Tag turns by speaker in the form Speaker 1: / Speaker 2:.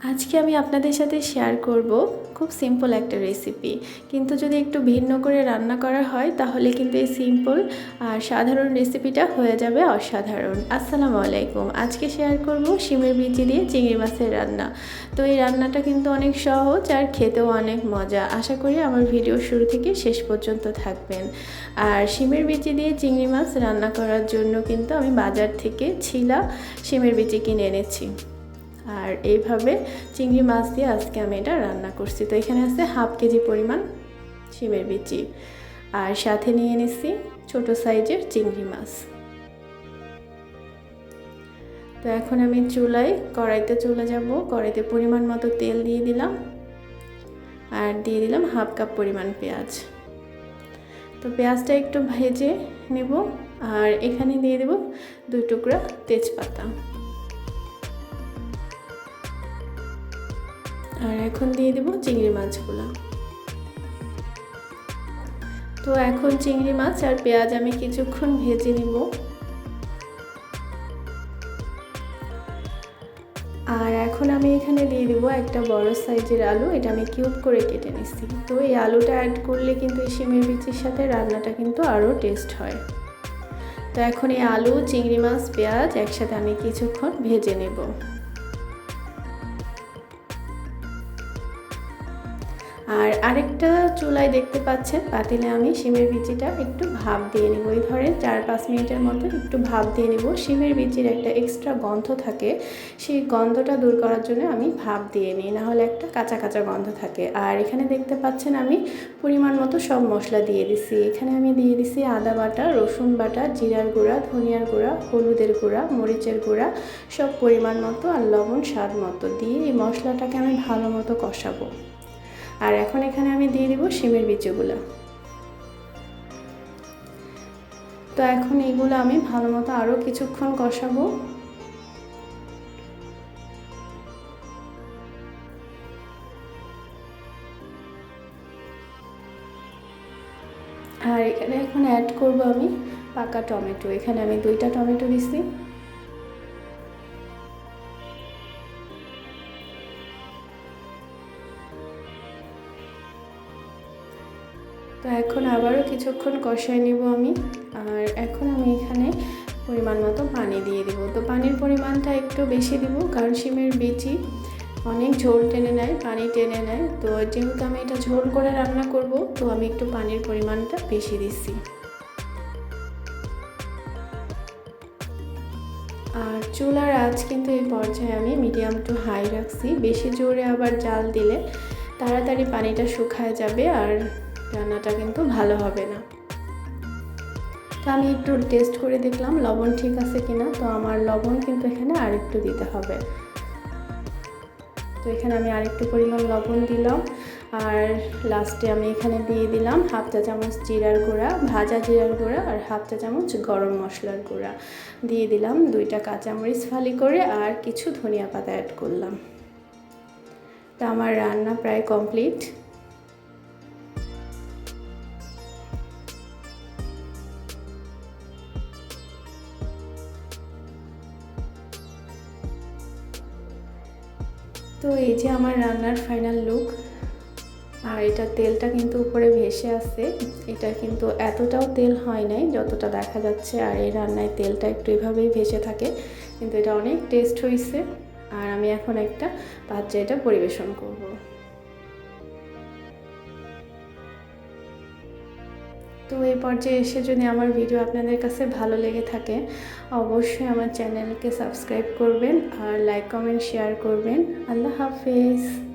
Speaker 1: আজকে আমি আপনাদের সাথে শেয়ার করব খুব সিম্পল একটা রেসিপি কিন্তু যদি একটু ভিন্ন করে রান্না করা হয়, তাহলে কিন্তু এই সিম্পল আর সাধারণ রেসিপিটা হয়ে যাবে অসাধারণ। আসসালামু আলাইকুম। আজকে শেয়ার করব শিমের বিচি দিয়ে চিংড়ি মাছের রান্না। তো এই রান্নাটা কিন্তু অনেক সহজ আর খেতেও অনেক মজা। আশা করি আমার ভিডিও শুরু থেকে শেষ পর্যন্ত থাকবেন। আর শিমের বিচি দিয়ে চিংড়ি মাছ রান্না করার জন্য কিন্তু আমি বাজার থেকে ছিলা শিমের বিচি কিনে এনেছি। আর এইভাবে চিংড়ি মাছ দিয়ে আজকে আমি এটা রান্না করছি। তো এখানে আছে হাফ কেজি পরিমাণ শিমের বিচি আর সাথে নিয়ে নিছি ছোট সাইজের চিংড়ি মাছ। তো এখন আমি চুলায় কড়াইতে চলে যাব। কড়াইতে পরিমাণ মতো তেল দিয়ে দিলাম আর দিয়ে দিলাম হাফ কাপ পরিমাণ পেঁয়াজ। তো পেঁয়াজটা একটু ভেজে নেব আর এখানে দিয়ে দেব দুই টুকরা তেজপাতা। আর এখন দিয়ে দেব চিংড়ি মাছগুলো। তো এখন চিংড়ি মাছ আর পেঁয়াজ আমি কিছুক্ষণ ভেজে নিব। আর এখন আমি এখানে দিয়ে দিব একটা বড় সাইজের আলু, এটা আমি কিউব করে কেটে নিচ্ছি। তো এই আলুটা অ্যাড করলে কিন্তু এই শিমের বিচির সাথে রান্নাটা কিন্তু আরও টেস্ট হয়। তো এখন এই আলু, চিংড়ি মাছ, পেঁয়াজ একসাথে আমি কিছুক্ষণ ভেজে নেব। আর আরেকটা চুলায় দেখতে পাচ্ছেন পাতিলে আমি শিমের বিচিটা একটু ভাপ দিয়ে নেব। ওই ধরেন চার পাঁচ মিনিটের মতো একটু ভাপ দিয়ে নেব। শিমের বিচির একটা এক্সট্রা গন্ধ থাকে, সেই গন্ধটা দূর করার জন্য আমি ভাপ দিয়ে নিই, নাহলে একটা কাঁচা কাঁচা গন্ধ থাকে। আর এখানে দেখতে পাচ্ছেন আমি পরিমাণ মতো সব মশলা দিয়ে দিছি। এখানে আমি দিয়ে দিছি আদা বাটা, রসুন বাটা, জিরার গুঁড়া, ধনিয়ার গুঁড়া, হলুদের গুঁড়া, মরিচের গুঁড়া, সব পরিমাণ মতো আর লবণ স্বাদ মতো। দিয়ে এই মশলাটাকে আমি ভালো মতো কষাবো। আর এখন এখানে আমি দিয়ে দিব শিমের বিচিগুলো তো এখন এগুলো আমি ভালো মতো আরও কিছুক্ষণ কষাবো। আর এখানে এখন অ্যাড করব আমি পাকা টমেটো। এখানে আমি দুইটা টমেটো দিছি। তো এখন আবারও কিছুক্ষণ কষায় নিব আমি। আর এখন আমি এখানে পরিমাণ মতো পানি দিয়ে দিব। তো পানির পরিমাণটা একটু বেশি দিব, কারণ শিমের বিচি অনেক ঝোল টেনে নেয়, পানি টেনে নেয়। তো যেহেতু আমি এটা ঝোল করে রান্না করব, তো আমি একটু পানির পরিমাণটা বেশি দিচ্ছি। আর চুলার আঁচ কিন্তু এই পর্যায়ে আমি মিডিয়াম টু হাই রাখছি। বেশি জোরে আবার জাল দিলে তাড়াতাড়ি পানিটা শুকায় যাবে। আর রান্নাটা কিন্তু ভালো হবে না। তো আমি একটু টেস্ট করে দেখলাম লবণ ঠিক আছে কিনা। তো আমার লবণ কিন্তু এখানে আরেকটু দিতে হবে। তো এখানে আমি আরেকটু পরিমাণ লবণ দিলাম। আর লাস্টে আমি এখানে দিয়ে দিলাম হাফ চা চামচ জিরার গুঁড়া, ভাজা জিরার গুঁড়া আর হাফ চা চামচ গরম মশলার গুঁড়া। দিয়ে দিলাম দুইটা কাঁচামরিচ ফালি করে আর কিছু ধনিয়া পাতা অ্যাড করলাম। তা আমার রান্না প্রায় কমপ্লিট তো এই যে আমার রান্নার ফাইনাল লুক আর এটা তেলটা কিন্তু উপরে ভেসে আছে, এটা কিন্তু এতটাও তেল হয় নাই যতটা দেখা যাচ্ছে, আর এই রান্নায় তেলটা একটু এভাবেই ভেসে থাকে, কিন্তু এটা অনেক টেস্ট হয়েছে আর আমি এখন একটা পাত্রে এটা পরিবেশন করব। তো এই পর্যায়ে এসে যদি আমার ভিডিও আপনাদের কাছে ভালো লেগে থাকে, অবশ্যই আমার চ্যানেলকে সাবস্ক্রাইব করবেন আর লাইক, কমেন্ট, শেয়ার করবেন। আল্লাহ হাফেজ।